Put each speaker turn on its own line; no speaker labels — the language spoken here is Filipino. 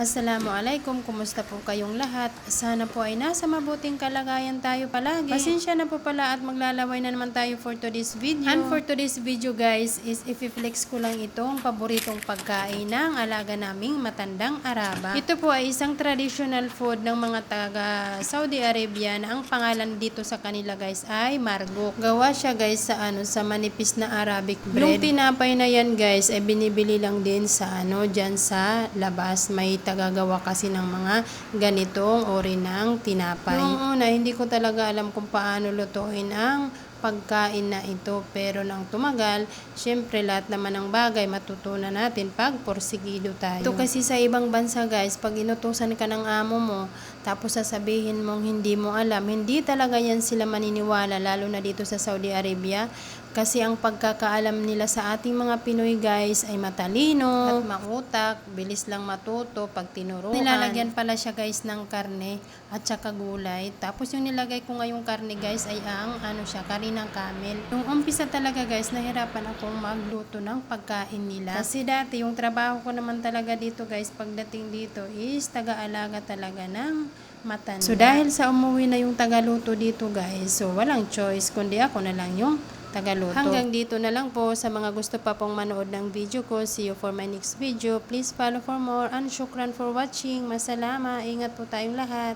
Assalamualaikum, kumusta po kayong lahat? Sana po ay nasa mabuting kalagayan tayo palagi. Pasensya na po pala at maglalaway na naman tayo for today's video. And for today's video guys is ififlex ko lang itong paboritong pagkain ng alaga naming matandang Araba. Ito po ay isang traditional food ng mga taga Saudi Arabia na ang pangalan dito sa kanila guys ay margok. Gawa siya guys sa ano sa manipis na Arabic bread. Yung tinapay na yan guys ay binibili lang din sa ano dyan sa labas. May tagagawa kasi ng mga ganitong ori ng tinapay. Noong una, hindi ko talaga alam kung paano lutuin ang pagkain na ito. Pero nang tumagal, syempre lahat naman ng bagay matutunan natin pag porsigido tayo. Ito kasi sa ibang bansa guys, pag inutusan ka ng amo mo, tapos sasabihin mong hindi mo alam, hindi talaga yan sila maniniwala, lalo na dito sa Saudi Arabia. Kasi ang pagkakaalam nila sa ating mga Pinoy guys ay matalino at mautak, bilis lang matuto pag tinuruan. Nilalagyan pala siya guys ng karne at saka gulay. Tapos yung nilagay ko ngayong karne guys ay ang ano siya, kari ng camel. Nung umpisa talaga guys, nahirapan akong magluto ng pagkain nila. Kasi dati yung trabaho ko naman talaga dito guys, pagdating dito is taga-alaga talaga ng matanda. So dahil sa umuwi na yung tagaluto dito guys, so walang choice kundi ako na lang yung tagaluto. Hanggang dito na lang po sa mga gusto pa pong manood ng video ko. See you for my next video. Please follow for more and shukran for watching. Masalama. Ingat po tayong lahat.